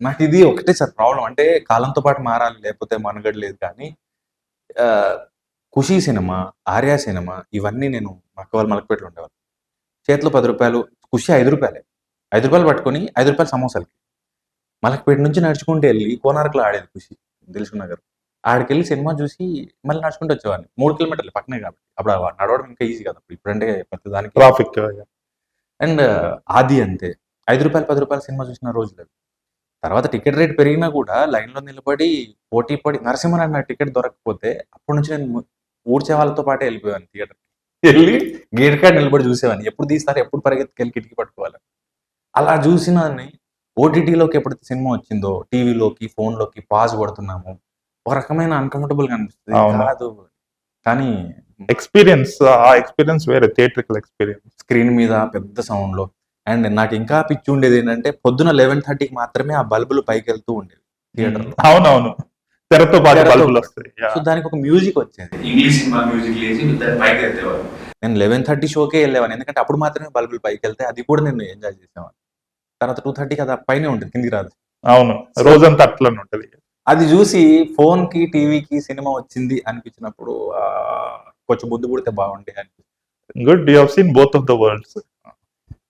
నాకు ఇది ఒకటే సార్ ప్రాబ్లం. అంటే కాలంతో పాటు మారాలి లేకపోతే మనుగడ లేదు కానీ ఆ, ఖుషి సినిమా ఆర్య సినిమా ఇవన్నీ నేను మక్క వాళ్ళు మలకపేటలో ఉండేవాళ్ళు. చేతిలో పది రూపాయలు ఖుషి ఐదు రూపాయలే. ఐదు రూపాయలు పట్టుకొని ఐదు రూపాయలు సమోసాలకి. మలకపేట నుంచి నడుచుకుంటూ వెళ్ళి కోనార్కులో ఆడేది ఖుషి దిల్సు నగర్ ఆడికి వెళ్ళి సినిమా చూసి మళ్ళీ నడుచుకుంటూ వచ్చేవాడిని. మూడు కిలోమీటర్లు పక్కనే కాబట్టి. అప్పుడు నడవడం ఇంకా ఈజీ కదా ఇప్పుడంటే ప్రతి దానికి ట్రాఫిక్ అండ్ ఆది అంతే. ఐదు రూపాయలు పది రూపాయల సినిమా చూసిన రోజులు. తర్వాత టికెట్ రేట్ పెరిగినా కూడా లైన్లో నిలబడి పోటీ పడి నరసింహన్ అన్న టికెట్ దొరకకపోతే అప్పటి నుంచి నేను ఊడ్చే వాళ్ళతో పాటే వెళ్ళిపోయాను థియేటర్కి. వెళ్ళి గేట్ కాడ నిలబడి చూసేవాడిని ఎప్పుడు తీస్తారు ఎప్పుడు పరిగెత్తుకెళ్ళి కిటికీ పట్టుకోవాలి అలా చూసిన ఓటీటీలోకి ఎప్పుడైతే సినిమా వచ్చిందో టీవీలోకి ఫోన్లోకి పాజ్ కొడుతున్నాము. ఒక రకమైన అన్కంఫర్టబుల్గా అనిపిస్తుంది. కాదు. కానీ ఎక్స్పీరియన్స్ ఆ ఎక్స్పీరియన్స్ వేరే థియేట్రికల్ ఎక్స్పీరియన్స్. స్క్రీన్ మీద పెద్ద సౌండ్లో అండ్ నాకు ఇంకా పిచ్చి ఉండేది ఏంటంటే పొద్దున లెవెన్ థర్టీకి మాత్రమే ఆ బల్బులు పైకి వెళ్తూ ఉండేవి థియేటర్లో. అవునవును. తెరతో పాటు బల్బులు. వస్తాయి. సో దానికి ఒక మ్యూజిక్ వచ్చేది. ఇంగ్లీష్ సినిమా మ్యూజిక్ లేచి పైకి నేను లెవెన్ థర్టీ షోకే వెళ్ళేవాను ఎందుకంటే అప్పుడు మాత్రమే బల్బులు పైకి వెళ్తే అది కూడా నేను ఎంజాయ్ చేసేవాను తర్వాత టూ థర్టీకి అది పైన ఉంటుంది కిందికి రాదు. అవును. రోజంతా అట్లనే ఉంటది. అది చూసి ఫోన్కి టీవీకి సినిమా వచ్చింది అనిపించినప్పుడు కొంచెం ముందు పుడితే బాగుండే అనిపిస్తుంది. Good you have seen both of the worlds